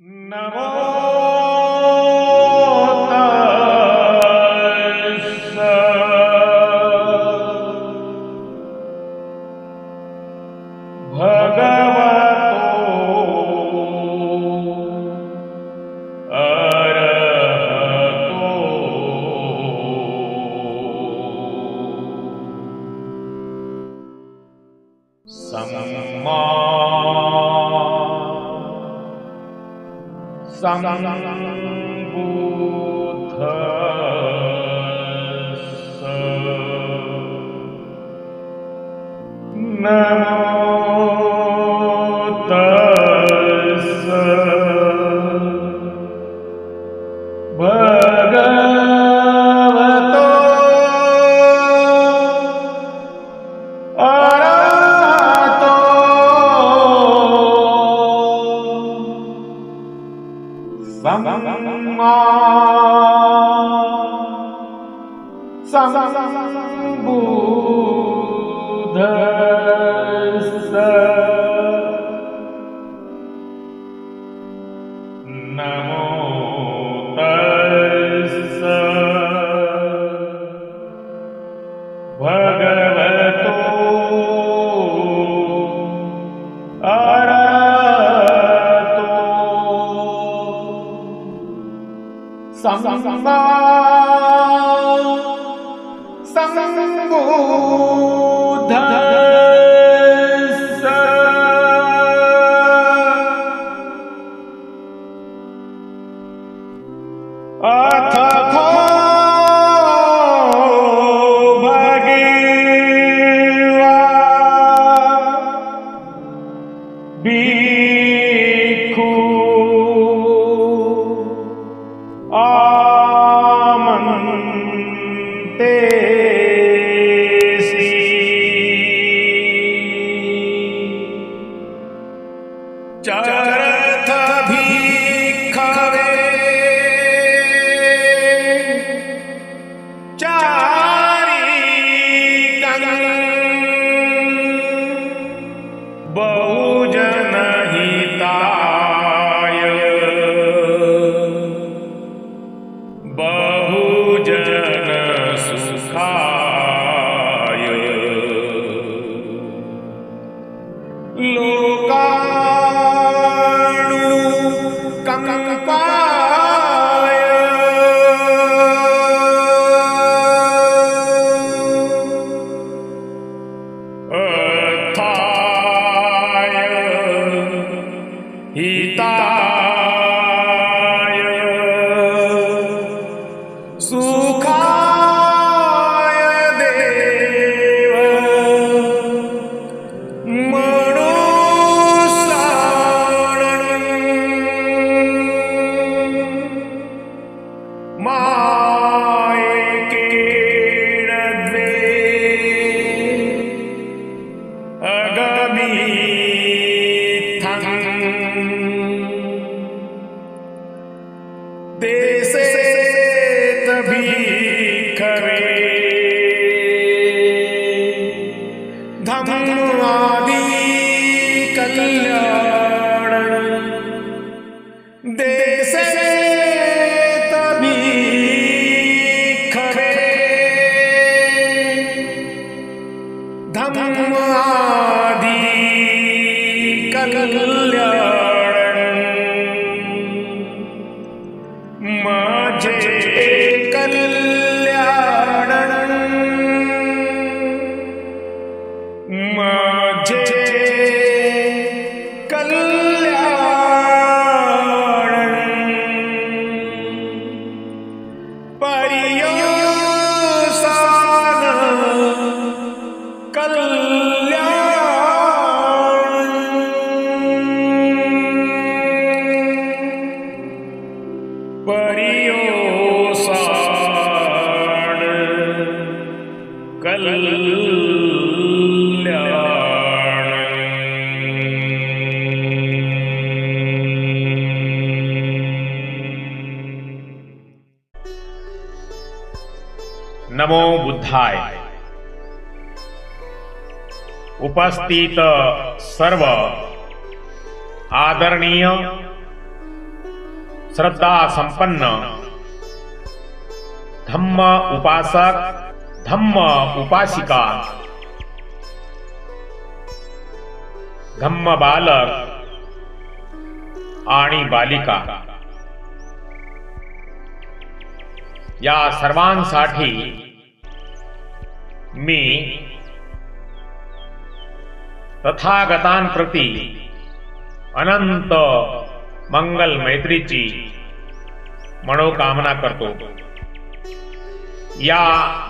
Namo Sambuddhassa Namo Samma Sambuddhasa സംസാ സംഭൂ ही नमो बुद्धाय. उपस्थित सर्व आदरणीय श्रद्धा संपन्न धम्म उपासक धम्म उपासिका। धम्म बालक आणि बालिका। या सर्वांसाठी मी तथागतांप्रती अनंत मंगल मैत्रीची मनोकामना करतो। या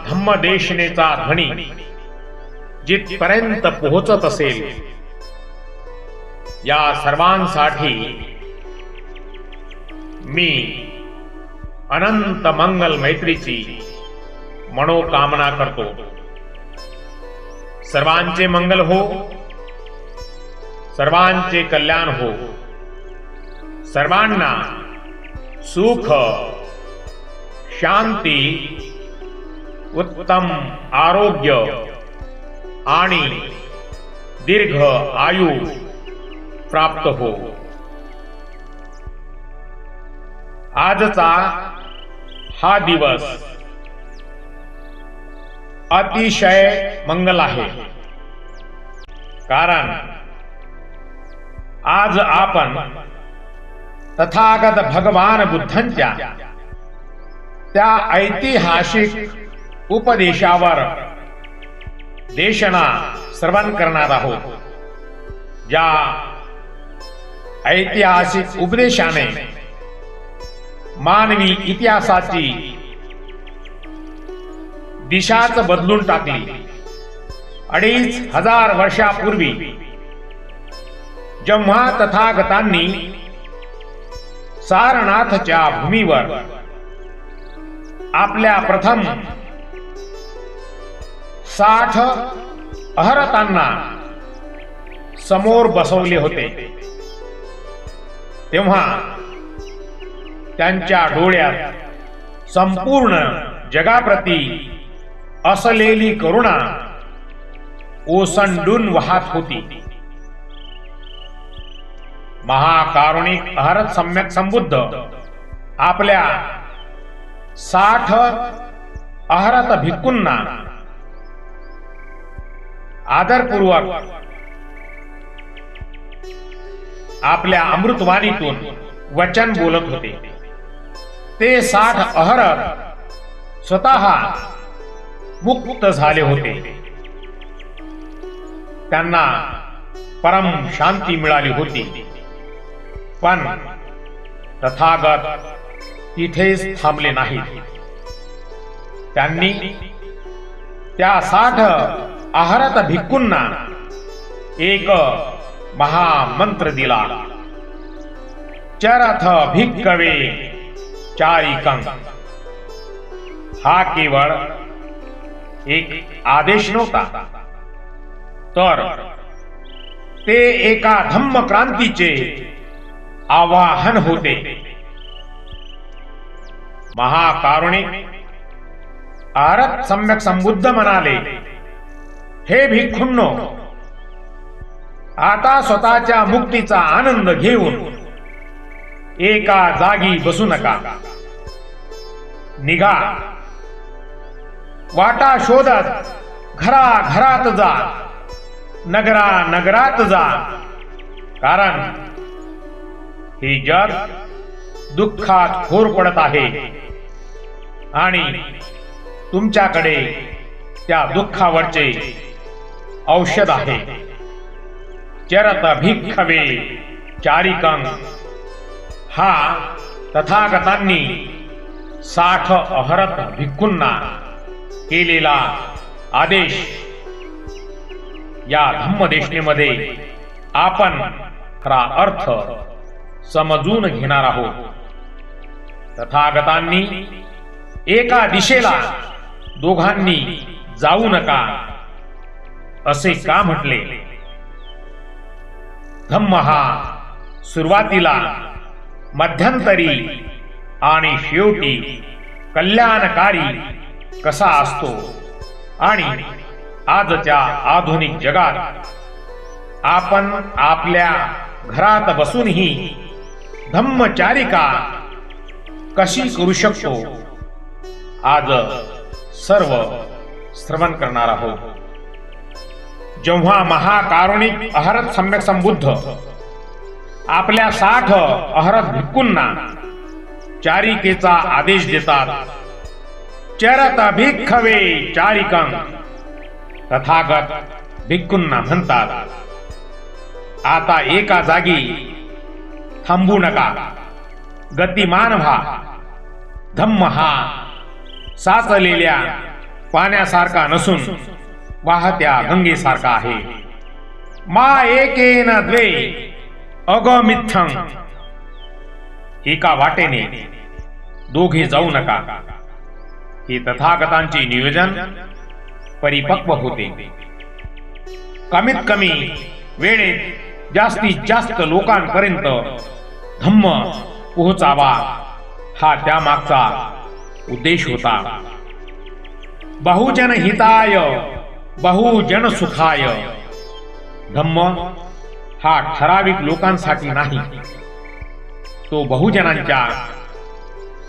धम्मदेशनेचा ध्वनी जिथपर्यंत पोहोचत असेल या सर्वांसाठी मी अनंत मंगल मैत्रीची मनोकामना करतो. सर्वांचे मंगल हो सर्वांचे कल्याण हो सर्वांना सुख शांती उत्तम आरोग्य आणि दीर्घ आयु प्राप्त हो. आजचा हा दिवस अतिशय मंगल आहे. कारण आज आपण तथागत भगवान बुद्धांच्या त्या ऐतिहासिक उपदेशावर देशना श्रवण करणार आहोत. ज्या ऐतिहासिक उपदेशाने मानवी इतिहासाची दिशाच बदलून टाकली. अडीच हजार वर्षापूर्वी जेव्हा तथागतांनी सारनाथच्या भूमीवर आपल्या प्रथम साठ अहरतांना समोर बसवले होते. तेव्हा त्यांच्या डोळ्यात संपूर्ण जगाप्रती असलेली करुणा ओसंडून वाहत होती. महाकारुणिक अहरत सम्यक संबुद्ध आपल्या साठ अहरत भिक्कूंना आदरपूर्वक. आपल्या अमृतवाणीतून वचन बोलत होते. ते साठ अहरत स्वतः मुक्त झाले होते. त्यांना परम शांती मिळाली होती. पण तथागत तिथेच थांबले नाही त्यांनी त्या साठ आहारात भिक्कूंना एक महामंत्र दिला. चरथ भिक्कवे चारिकं. हा केवळ एक आदेश नव्हता. तर ते एका धम्म क्रांतीचे आवाहन होते. महाकारुणिक आरत सम्यक संबुद्ध म्हणाले हे भिक्खुंनो आता स्वतःच्या मुक्तीचा आनंद घेऊन एका जागी बसू नका. निघा. वाटा शोधत घरा घरात जा. नगरा नगरात जा. कारण हे जग दुःखात खोर पडत आहे. आणि तुमच्याकडे त्या दुःखावरचे औषध आहे. चरत भिक्खवे चारिकं. हा तथागतांनी साठ अहरत भिक्खूंना केलेला आदेश. या धम्मदेशनेमध्ये आपण खरा अर्थ समजून घेणार आहोत. तथागतांनी एका दिशेला दोघांनी जाऊ नका. असे का म्हटले? धम्म हा सुरुवातीला मध्यंतरी आणि शेवटी कल्याणकारी कसा असतो? आणि आजच्या आधुनिक जगात आपण आपल्या घरात बसूनही धम्मचारिका कशी करू शकतो? आज सर्व श्रवण करणार आहोत. जेव्हा महाकारुणिक अहरत सम्यक संबुद्ध आपल्या साठ अहरत भिक्कूंना चारिकेचा आदेश देतात चरत भिक्खवे चारिकं तथागत भिक्कूंना म्हणतात आता एका जागी थांबू नका गतिमान व्हा धम्म हा साचलेल्या पाण्यासारखा नसून वाहत्या गंगेसारखा आहे. मा एकेन द्वे अगमिथं एका वाटेने दोघे जाऊ नका. हे तथागतांचे नियोजन परिपक्व होते. कमीत कमी वेळेत जास्तीत जास्त लोकांपर्यंत धम्म पोहोचावा. हा त्यामागचा उद्देश होता. बहुजन हिताय बहुजन सुखाय धम्म हा ठराविक लोकांसाठी नाही. तो बहुजनांच्या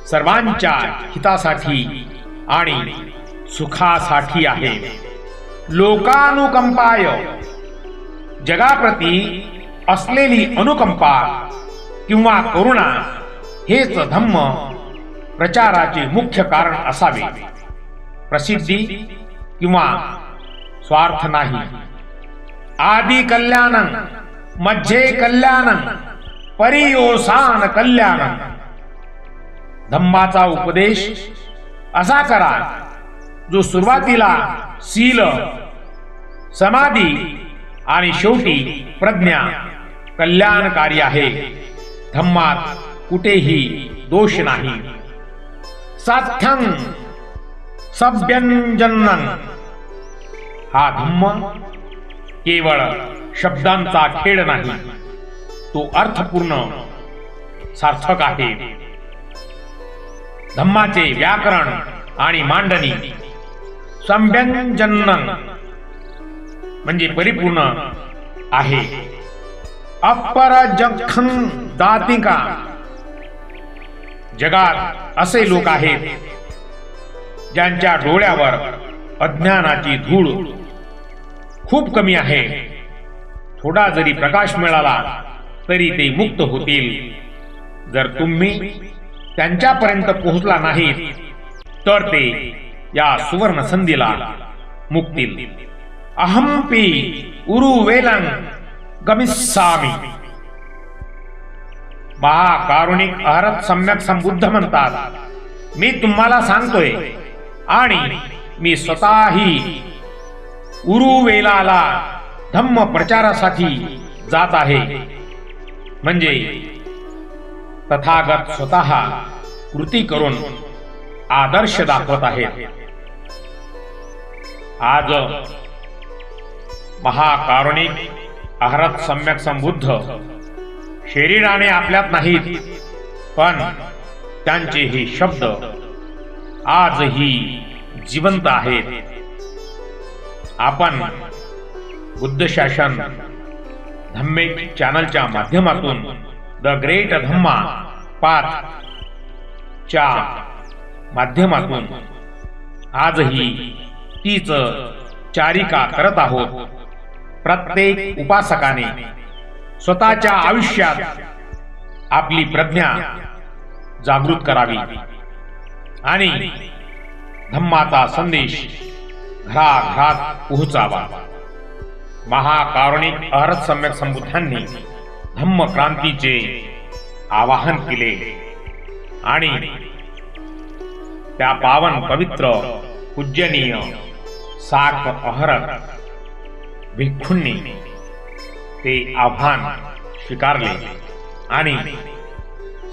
सर्वांच्या हितासाठी आणि सुखासाठी आहे. लोकानुकंपाय. जगाप्रती असलेली अनुकंपा किंवा करुणा हेच धम्म प्रचाराचे मुख्य कारण असावे. प्रसिद्धी किंवा स्वार्थ नाही. आदि कल्याणमध्ये कल्याण परियोसान कल्याण. धम्माचा उपदेश असा करा जो सुरुवातीला सील समाधी आणि शेवटी प्रज्ञा कल्याणकारी आहे. धम्मात कुठेही दोष नाही. साथ्यं सभ्यंजनन हा धम्म केवळ शब्दांचा खेळ नाही तो अर्थपूर्ण सार्थक आहे. धम्माचे व्याकरण आणि मांडणी संव्यंजनन म्हणजे परिपूर्ण आहे. अपरजखन दातिका. जगात असे लोक आहेत ज्यांच्या डोळ्यावर अज्ञानाची धूळ खूप कमी आहे. थोडा जरी प्रकाश मिळाला तरी ते मुक्त होतील. जर तुम्ही त्यांच्यापर्यंत पोहोचला नाहीत तर ते या सुवर्ण संधीला मुक्तील. अहंपी उरुवेलन गमिस्सामी महाकारुणिक अहरत सम्यक संबुद्ध म्हणतात. मी तुम्हाला सांगतोय आणि मी स्वतःही उरुवेलाला धम्म प्रचारासाठी जात आहे. म्हणजे तथागत स्वतः कृती करून आदर्श दाखवत आहेत. आज महाकारुणिक अहरत सम्यक संबुद्ध शरीराने आपल्यात नाहीत पण त्यांचे हे शब्द आजही जिवंत आहेत. आपण बुद्ध शासन धम्मे चॅनलच्या माध्यमातून द ग्रेट धम्मा पाच च्या माध्यमातून आजही तीच चारिका करत आहोत. प्रत्येक उपासकाने स्वतःच्या आयुष्यात आपली प्रज्ञा जागृत करावी. आणि धम्माचा संदेश घराघरात पोहोचावा महाकारुणिक अहरत सम्यक संबुद्धांनी धम्म क्रांतीचे आवाहन केले. आणि त्या पावन पवित्र पूजनीय साख अहरत भिक्खूंनी ते आव्हान स्वीकारले आणि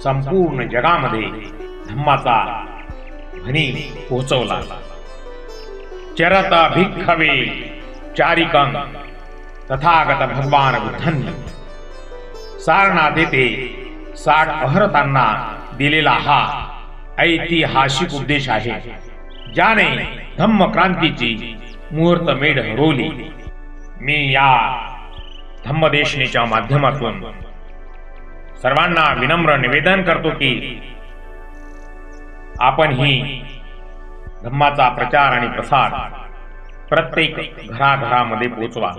संपूर्ण जगामध्ये धम्माचा ध्वनी पोहोचवला. चरत भिक्खवे चारिकं तथागत भगवान बुद्धांनी। सारनाथ येथे साठ अहरतांना दिलेला हा ऐतिहासिक उपदेश आहे ज्याने धम्म क्रांतीची मुहूर्त मेढ रोवली मी या धम्मदेशनेच्या माध्यमातून सर्वांना विनम्र निवेदन करतो की आपण ही धम्माचा प्रचार आणि प्रसार प्रत्येक घराघरामध्ये पोचवा.